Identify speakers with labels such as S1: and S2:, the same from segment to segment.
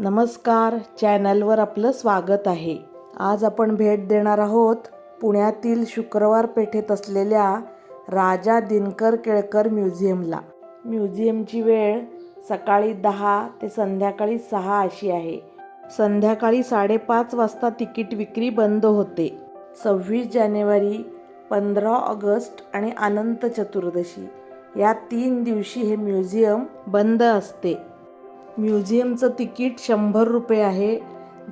S1: नमस्कार चॅनलवर आपलं स्वागत आहे. आज आपण भेट देणार आहोत पुण्यातील शुक्रवार पेठेत असलेल्या राजा दिनकर केळकर म्युझियमला. म्युझियमची वेळ सकाळी दहा ते संध्याकाळी सहा अशी आहे. संध्याकाळी साडेपाच वाजता तिकीट विक्री बंद होते. सव्वीस जानेवारी पंधरा ऑगस्ट आणि अनंत चतुर्दशी. या तीन दिवशी हे म्युझियम बंद असते. म्युझियमचं तिकीट शंभर रुपये आहे.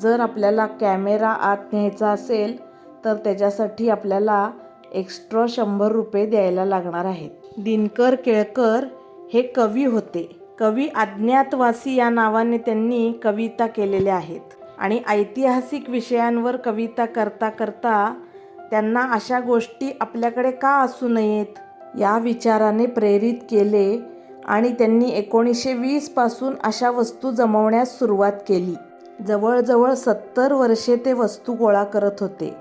S1: जर आपल्याला कॅमेरा आत न्यायचा असेल तर त्याच्यासाठी आपल्याला एक्स्ट्रा शंभर रुपये द्यायला लागणार आहेत. दिनकर केळकर हे कवी होते. कवी अज्ञातवासी या नावाने त्यांनी कविता केलेल्या आहेत. आणि ऐतिहासिक विषयांवर कविता करता करता त्यांना अशा गोष्टी आपल्याकडे का असू नयेत? या विचाराने प्रेरित केले आणि त्यांनी एकोणीसशे वीसपासून अशा वस्तू जमवण्यास सुरुवात केली. जवळजवळ सत्तर वर्षे ते वस्तू गोळा करत होते.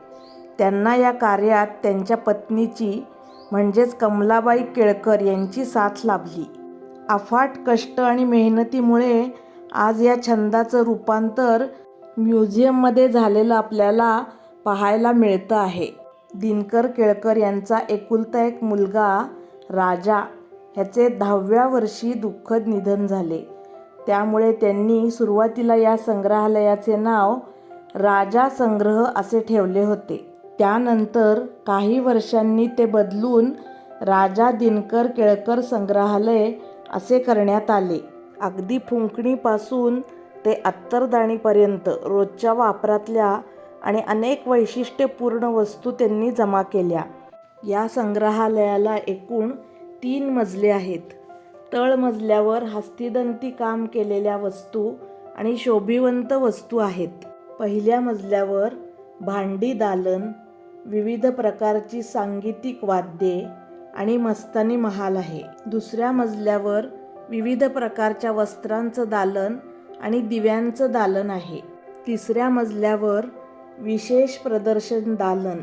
S1: त्यांना या कार्यात त्यांच्या पत्नीची म्हणजेच कमलाबाई केळकर यांची साथ लाभली. अफाट कष्ट आणि मेहनतीमुळे आज या छंदाचं रूपांतर म्युझियममध्ये झालेलं आपल्याला पाहायला मिळतं आहे. दिनकर केळकर यांचा एकुलता एक मुलगा राजा. ह्याचे दहाव्या वर्षी दुःखद निधन झाले. त्यामुळे त्यांनी सुरुवातीला या संग्रहालयाचे नाव राजा संग्रह असे ठेवले होते. त्यानंतर काही वर्षांनी ते बदलून राजा दिनकर केळकर संग्रहालय असे करण्यात आले. अगदी फुंकणीपासून ते अत्तरदाणीपर्यंत रोजच्या वापरातल्या आणि अनेक वैशिष्ट्यपूर्ण वस्तू त्यांनी जमा केल्या. या संग्रहालयाला एकूण तीन मजले आहेत. तळमजल्यावर हस्तिदंती काम केलेल्या वस्तू आणि शोभिवंत वस्तू आहेत. पहिल्या मजल्यावर भांडी दालन विविध प्रकारची सांगीतिक वाद्ये आणि मस्तानी महाल आहे. दुसऱ्या मजल्यावर विविध प्रकारच्या वस्त्रांचं दालन आणि दिव्यांचं दालन आहे. तिसऱ्या मजल्यावर विशेष प्रदर्शन दालन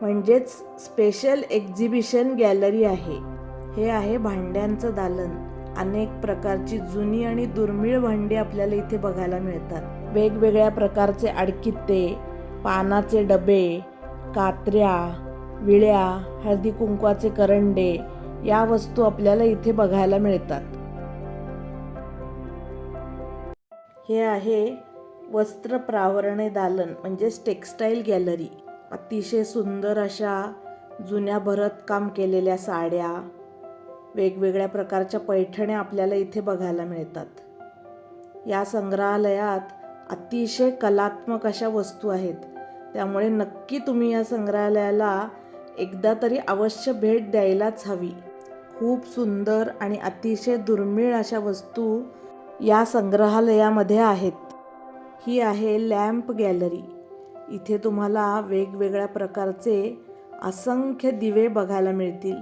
S1: म्हणजेच स्पेशल एक्झिबिशन गॅलरी आहे. हे आहे भांड्यांचं दालन. अनेक प्रकारची जुनी आणि दुर्मिळ भांडी आपल्याला इथे बघायला मिळतात. वेगवेगळ्या प्रकारचे अडकित्ते पानाचे डबे कात्र्या विळ्या हळदी कुंकवाचे करंडे या वस्तू आपल्याला इथे बघायला मिळतात. हे आहे वस्त्र प्रावरणे दालन म्हणजेच टेक्स्टाईल गॅलरी. अतिशय सुंदर अशा जुन्या भरतकाम केलेल्या साड्या वेगवेगळ्या प्रकारच्या पैठण्या आपल्याला इथे बघायला मिळतात. या संग्रहालयात अतिशय कलात्मक अशा वस्तू आहेत. त्यामुळे नक्की तुम्ही या संग्रहालयाला एकदा तरी अवश्य भेट द्यायलाच हवी. खूप सुंदर आणि अतिशय दुर्मिळ अशा वस्तू या संग्रहालयामध्ये आहेत. ही आहे लॅम्प गॅलरी. इथे तुम्हाला वेगवेगळ्या प्रकारचे असंख्य दिवे बघायला मिळतील.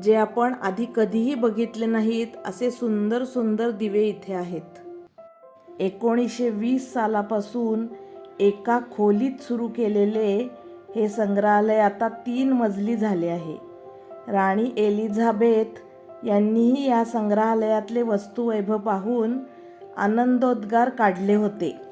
S1: जे आपण आधी कधीही बघितले नाहीत असे सुंदर सुंदर दिवे इथे आहेत. एकोणीसशे वीस सालापासून एका खोलीत सुरू केलेले हे संग्रहालय आता तीन मजली झाले आहे. राणी एलिझाबेथ यांनीही या संग्रहालयातले वस्तुवैभव पाहून आनंदोद्गार काढले होते.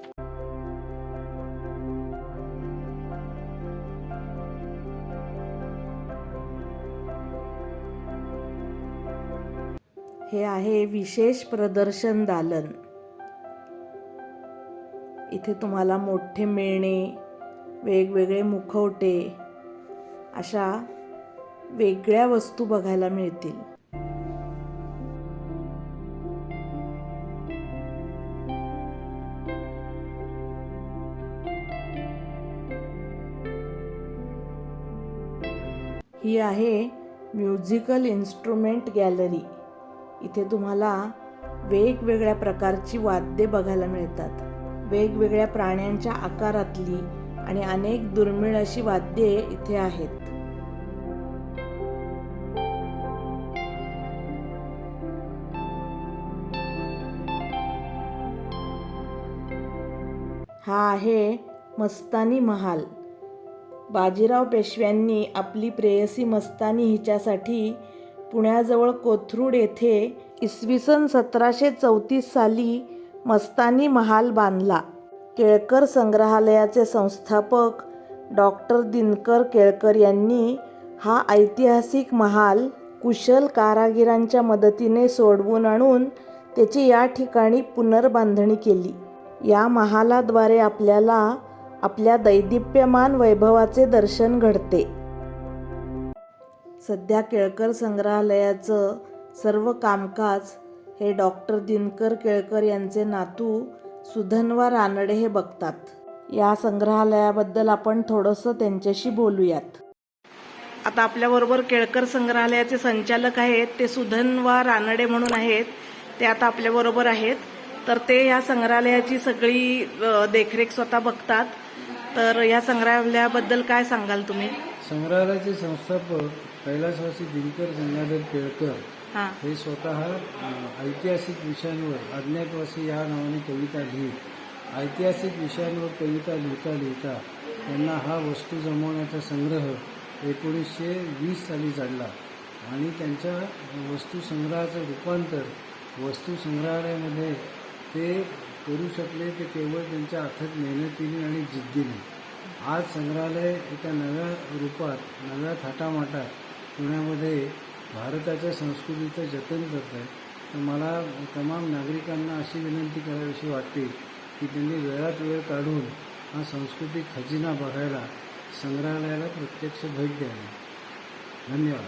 S1: हे आहे विशेष प्रदर्शन दालन. इथे तुम्हाला मोठे मेणे वेगवेगळे मुखवटे अशा वेगळ्या वस्तू बघायला मिळतील. ही आहे म्युझिकल इन्स्ट्रुमेंट गॅलरी. इथे तुम्हाला वेगवेगळ्या प्रकारची वाद्ये बघायला मिळतात. वेगवेगळ्या प्राण्यांच्या आकारातली आणि अनेक दुर्मिळ अशी वाद्ये इथे आहेत. हा आहे मस्तानी महाल. बाजीराव पेशव्यांनी आपली प्रेयसी मस्तानी हिच्यासाठी पुण्याजवळ कोथरूड येथे इसवी सन सतराशे चौतीस साली मस्तानी महाल बांधला. केळकर संग्रहालयाचे संस्थापक डॉक्टर दिनकर केळकर यांनी हा ऐतिहासिक महाल कुशल कारागिरांच्या मदतीने सोडवून आणून त्याची या ठिकाणी पुनर्बांधणी केली. या महालाद्वारे आपल्याला आपल्या दैदिप्यमान वैभवाचे दर्शन घडते. सध्या केळकर संग्रहालयाचं सर्व कामकाज हे डॉक्टर दिनकर केळकर यांचे नातू सुधन्वा रानडे हे बघतात. या संग्रहालयाबद्दल आपण थोडंसं त्यांच्याशी बोलूयात. आता आपल्याबरोबर केळकर संग्रहालयाचे संचालक आहेत ते सुधन्वा रानडे म्हणून आहेत ते आता आपल्याबरोबर आहेत. तर ते या संग्रहालयाची सगळी देखरेख स्वतः बघतात. तर या संग्रहालयाबद्दल काय सांगाल तुम्ही?
S2: संग्रहालयाचे संस्थापक कैलासवासी दिनकर गंगाधर केळकर
S1: हां.
S2: हे स्वतः ऐतिहासिक विषयांवर अज्ञातवासी या नावाने कविता लिहित. ऐतिहासिक विषयांवर कविता लिहिता लिहिता त्यांना हा वस्तू जमवण्याचा संग्रह एकोणीसशे वीस साली जाणला आणि त्यांच्या वस्तू संग्रहाचं रूपांतर वस्तू संग्रहालयामध्ये ते करू शकले ते केवळ त्यांच्या अथक मेहनतीने आणि जिद्दीने. आज संग्रहालय एका नव्या रूपात नव्या थाटामाटात पुण्यामध्ये भारताच्या संस्कृतीचं जतन करत आहे तर मला तमाम नागरिकांना अशी विनंती करावीशी वाटते की त्यांनी वेळात वेळ काढून हा सांस्कृतिक खजिना बघायला संग्रहालयाला प्रत्यक्ष भेट द्यावी. धन्यवाद.